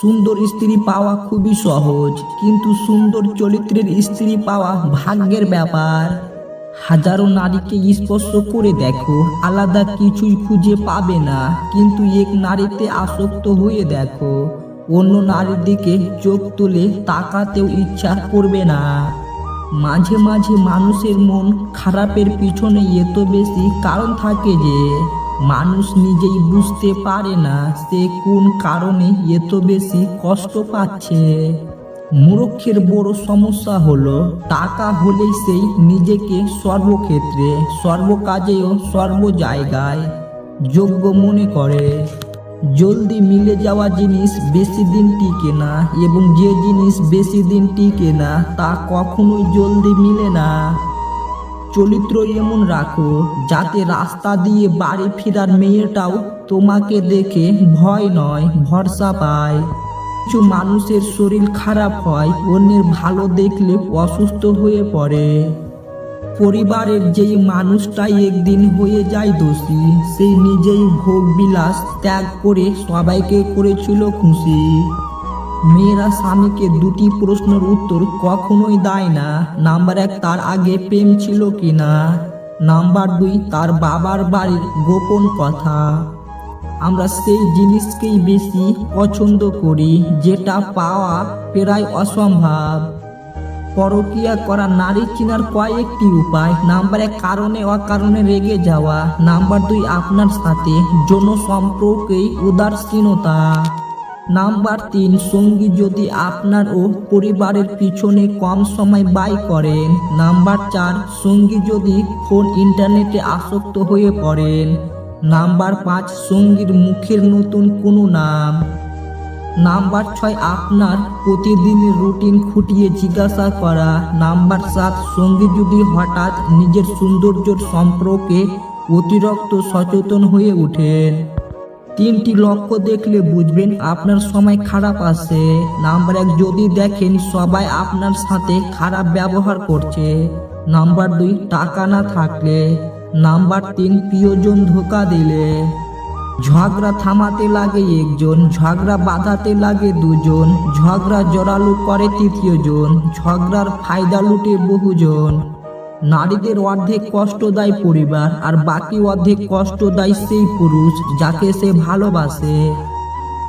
সুন্দর স্ত্রী পাওয়া খুবই সহজ, কিন্তু সুন্দর চরিত্রের স্ত্রী পাওয়া ভাগ্যের ব্যাপার। হাজারো নারীকে স্পর্শ করে দেখো, আলাদা কিছুই খুঁজে পাবে না, কিন্তু এক নারীতে আসক্ত হয়ে দেখো, অন্য নারীর দিকে চোখ তুলে তাকাতেও ইচ্ছা করবে না। মাঝে মাঝে মানুষের মন খারাপের পিছনে এত বেশি কারণ থাকে যে মানুষ নিজেই বুঝতে পারে না সে কোন কারণে এত বেশি কষ্ট পাচ্ছে। মূর্খের বড় সমস্যা হলো, টাকা হলেই সেই নিজেকে সর্বক্ষেত্রে, সর্বকাজেও সর্ব জায়গায় যোগ্য মনে করে। জলদি মিলে যাওয়া জিনিস বেশি দিন টিকে না এবং যে জিনিস বেশি দিন টিকে না তা কখনোই জলদি মিলে না। চরিত্র এমন রাখো, যাতে রাস্তা দিয়ে বাড়ি ফেরার মেয়েটাও তোমাকে দেখে ভয় নয়, ভরসা পায়। কিছু মানুষের শরীর খারাপ হয়, অন্যের ভালো দেখলে অসুস্থ হয়ে পড়ে। পরিবারের যেই মানুষটাই একদিন হয়ে যায় দোষী, সেই নিজেই ভোগ বিলাস ত্যাগ করে সবাইকে করেছিল খুশি। মেয়েরা স্বামীকে দুটি প্রশ্নের উত্তর কখনোই দেয় না। নাম্বার এক, তার আগে প্রেম ছিল কি না নাম্বার দুই, তার বাবার বাড়ির গোপন কথা। আমরা সেই জিনিসকেই বেশি পছন্দ করি, যেটা পাওয়া প্রায় অসম্ভব। পরকিয়া করা নারী চিনার কয়েকটি উপায়। নাম্বার এক, কারণে অকারণে রেগে যাওয়া। নাম্বার দুই, আপনার সাথে যৌন সম্পর্কেই উদাসীনতা। নাম্বার তিন, সঙ্গী যদি আপনার ও পরিবারের পিছনে কম সময় ব্যয় করেন। নাম্বার চার, সঙ্গী যদি ফোন ইন্টারনেটে আসক্ত হয়ে পড়েন। নাম্বার পাঁচ, সঙ্গীর মুখের নতুন কোনো নাম। নাম্বার ছয়, আপনার প্রতিদিনের রুটিন খুঁটিয়ে জিজ্ঞাসা করা। নাম্বার সাত, সঙ্গী যদি হঠাৎ নিজের সৌন্দর্যের সম্পর্কে অতিরিক্ত সচেতন হয়ে ওঠেন। তিনটি লক্ষ্য দেখলে বুঝবেন আপনার সময় খারাপ আছে। নাম্বার এক, যদি দেখেন সবাই আপনার সাথে খারাপ ব্যবহার করছে। নাম্বার দুই, টাকা না থাকলে। নাম্বার তিন, প্রিয়জন ধোকা দিলে। ঝগড়া থামাতে লাগে একজন, ঝগড়া বাঁধাতে লাগে দুজন, ঝগড়া জোরালো করে তৃতীয় জন ঝগড়ার ফায়দা লুটে বহুজন। নারীদের অর্ধেক কষ্ট দেয় পরিবার আর বাকি অর্ধেক কষ্ট দেয় সেই পুরুষ যাকে সে ভালোবাসে।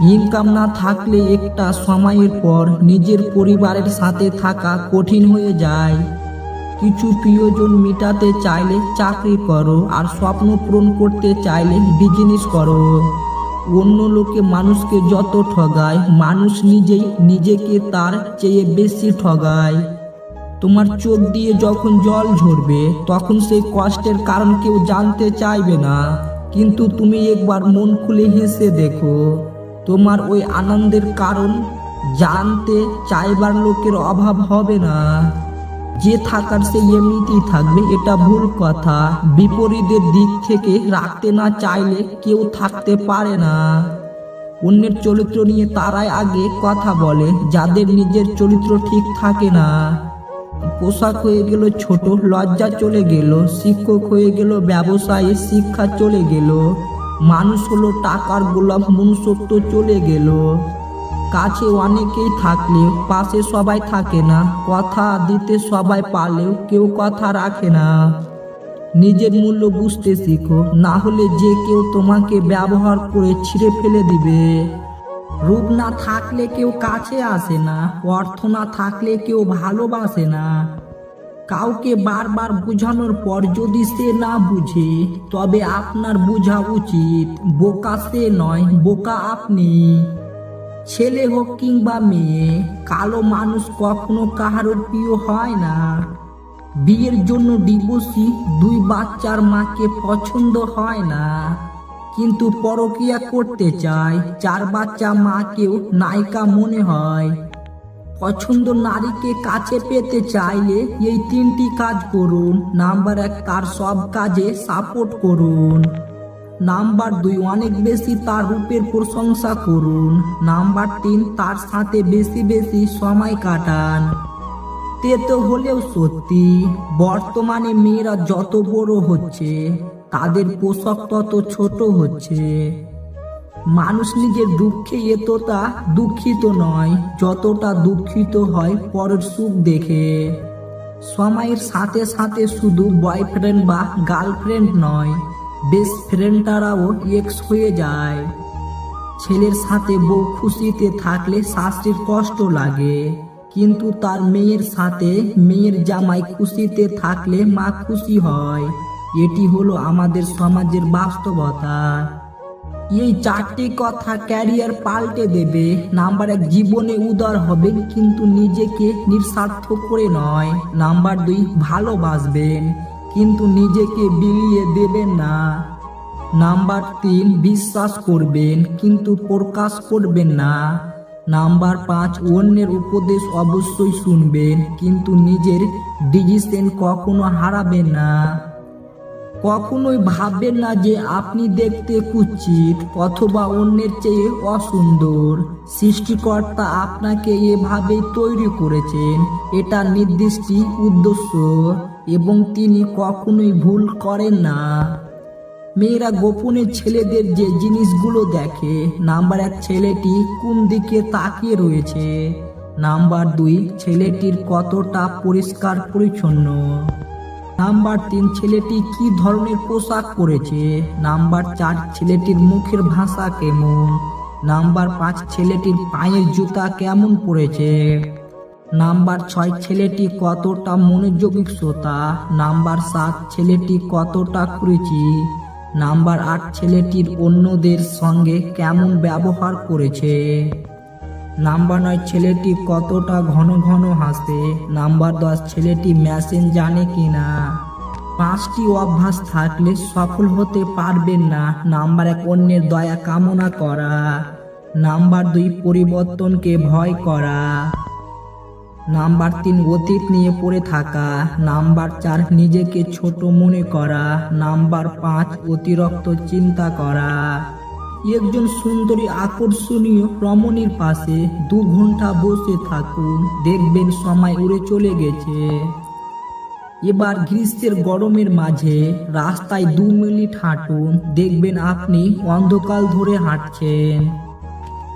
ইনকাম না থাকলে একটা সময়ের পর নিজের পরিবারের সাথে থাকা কঠিন হয়ে যায়। কিছু প্রিয়জন মিটাতে চাইলে চাকরি করো আর স্বপ্ন পূরণ করতে চাইলে বিজনেস করো। অন্য লোকে মানুষকে যত ঠগায়, মানুষ নিজেই নিজেকে তার চেয়ে বেশি ঠগায়। তোমার চোখ দিয়ে যখন জল ঝরবে, তখন সেই কষ্টের কারণ কেউ জানতে চাইবে না। কিন্তু তুমি একবার মন খুলে হেসে দেখো, তোমার ওই আনন্দের কারণ জানতে চাইবার লোকের অভাব হবে না। যে থাকার সে এমনিতেই থাকবে, এটা ভুল কথা। বিপরীতের দিক থেকে রাখতে না চাইলে কেউ থাকতে পারে না। অন্যের চরিত্র নিয়ে তারাই আগে কথা বলে, যাদের নিজের চরিত্র ঠিক থাকে না। পোশাক হয়ে গেল ছোট, লজ্জা চলে গেল, শিক্ষক হয়ে গেল, ব্যবসায়ী, শিক্ষা চলে গেল। মানুষ হলো টাকার গোলাপ, মনুষ্যত্ব চলে গেল। কাছে অনেকেই থাকলেও পাশে সবাই থাকে না, কথা দিতে সবাই পারলেও কেউ কথা রাখে না। নিজের মূল্য বুঝতে শিখো, না হলে যে কেউ তোমাকে ব্যবহার করে ছিঁড়ে ফেলে দিবে। রূপ না থাকলে কেউ কাছে আসে না, অর্থ না থাকলে কেউ ভালোবাসে না। কাউকে বারবার বোঝানোর পর যদি সে না বুঝে, তবে আপনার বোঝা উচিত, বোকা সে নয়, বোকা আপনি। ছেলে হোক কিংবা মেয়ে, কালো মানুষ কখনো কাহারও প্রিয় হয় না। বিয়ের জন্য ডিভোর্সি দুই বাচ্চার মাকে পছন্দ হয় না। কিন্তু পরকিয়া করতে চায়। চার বাচ্চা মাকেও নায়িকা মনে হয়। পছন্দ নারীকে কাছে পেতে চাইলে এই তিনটি কাজ করুন। নাম্বার এক, তার সব কাজে সাপোর্ট করুন। নাম্বার দুই, অনেক বেশি তার রূপের প্রশংসা করুন। নাম্বার তিন, তার সাথে বেশি বেশি সময় কাটান। তে তো হলেও সত্যি, বর্তমানে মেয়েরা যত বড় হচ্ছে তাদের পোশাক তত ছোট হচ্ছে। মানুষ নিজের দুঃখে এতটা দুঃখিত নয়, যতটা দুঃখিত হয় পরের সুখ দেখে। সময়ের সাথে সাথে শুধু বয়ফ্রেন্ড বা গার্লফ্রেন্ড নয় বেস্ট ফ্রেন্ডটারাও এক্স হয়ে যায়। ছেলের সাথে বউ খুশিতে থাকলে শাস্ত্রীর কষ্ট লাগে, কিন্তু তার মেয়ের সাথে মেয়ের জামাই খুশিতে থাকলে মা খুশি হয়। এটি হলো আমাদের সমাজের বাস্তবতা। এই চারটি কথা ক্যারিয়ার পাল্টে দেবে, নাম্বার এক জীবনে উদার হবে, কিন্তু নিজেকে নিঃস্বার্থ করে নয়। নাম্বার দুই, ভালোবাসবেন, কিন্তু নিজেকে বিলিয়ে দেবেন না। নাম্বার তিন, বিশ্বাস করবেন, কিন্তু প্রকাশ করবেন না। নাম্বার পাঁচ, অন্যের উপদেশ অবশ্যই শুনবেন, কিন্তু নিজের ডিসিশন কখনো হারাবেন না। কখনোই ভাববেন না যে আপনি দেখতে কুচিত অথবা অন্যের চেয়ে অসুন্দর। সৃষ্টিকর্তা আপনাকে এভাবে তৈরি করেছেন, এটা নির্দিষ্ট উদ্দেশ্য এবং তিনি কখনোই ভুল করেন না। মেয়েরা গোপনে ছেলেদের যে জিনিসগুলো দেখে, নাম্বার এক ছেলেটি কোন দিকে তাকিয়ে রয়েছে? নাম্বার দুই, ছেলেটির কতটা পরিষ্কার পরিচ্ছন্ন নাম্বার তিন ছেলেটি কি ধরনের পোশাক পরেছে? নাম্বার চার ছেলেটির মুখের ভাষা কেমন? নাম্বার পাঁচ ছেলেটির পায়ের জুতা কেমন পরেছে? নাম্বার ছয় ছেলেটি কতটা মনোযোগী শ্রোতা? নাম্বার সাত ছেলেটি কতটা কুরুচি নাম্বার আট ছেলেটির অন্যদের সঙ্গে কেমন ব্যবহার করেছে? নাম্বার নয়, ছেলেটি কতটা ঘন ঘন হাসে নাম্বার দশ, ছেলেটি মেশিন জানে কি না পাঁচটি অভ্যাস থাকলে সফল হতে পারবেন না। নাম্বার এক, অন্যের দয়া কামনা করা। নাম্বার দুই, পরিবর্তনকে ভয় করা। নাম্বার তিন, অতীত নিয়ে পড়ে থাকা। নাম্বার চার, নিজেকে ছোট মনে করা। নাম্বার পাঁচ, অতিরিক্ত চিন্তা করা। একজন সুন্দরী আকর্ষণীয় রমণীর পাশে দু ঘণ্টা বসে থাকুন। দেখবেন সময় উড়ে চলে গেছে। এবার গ্রীষ্মের গরমের মাঝে রাস্তায় দু মিনিট হাঁটুন। দেখবেন আপনি অন্ধকাল ধরে হাঁটছেন।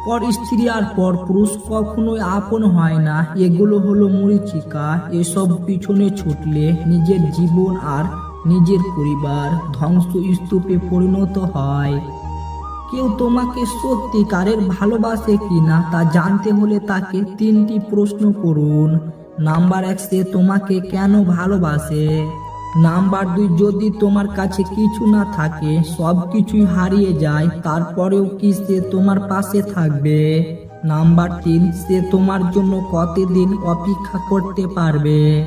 পর স্ত্রী আর পর পুরুষ কখনোই আপন হয় না। এগুলো হলো মরিচিকা এসব পিছনে ছুটলে নিজের জীবন আর নিজের পরিবার ধ্বংস স্তূপে পরিণত হয়। কেউ তোমাকে সত্যিকারের ভালোবাসে কি না তা জানতে হলে তাকে তিনটি প্রশ্ন করুন। নাম্বার এক, সে তোমাকে কেন ভালোবাসে? নাম্বার দুই, যদি তোমার কাছে কিছু না থাকে, সব কিছুই হারিয়ে যায়, তারপরেও কি সে তোমার পাশে থাকবে? নাম্বার তিন, সে তোমার জন্য কতদিন অপেক্ষা করতে পারবে?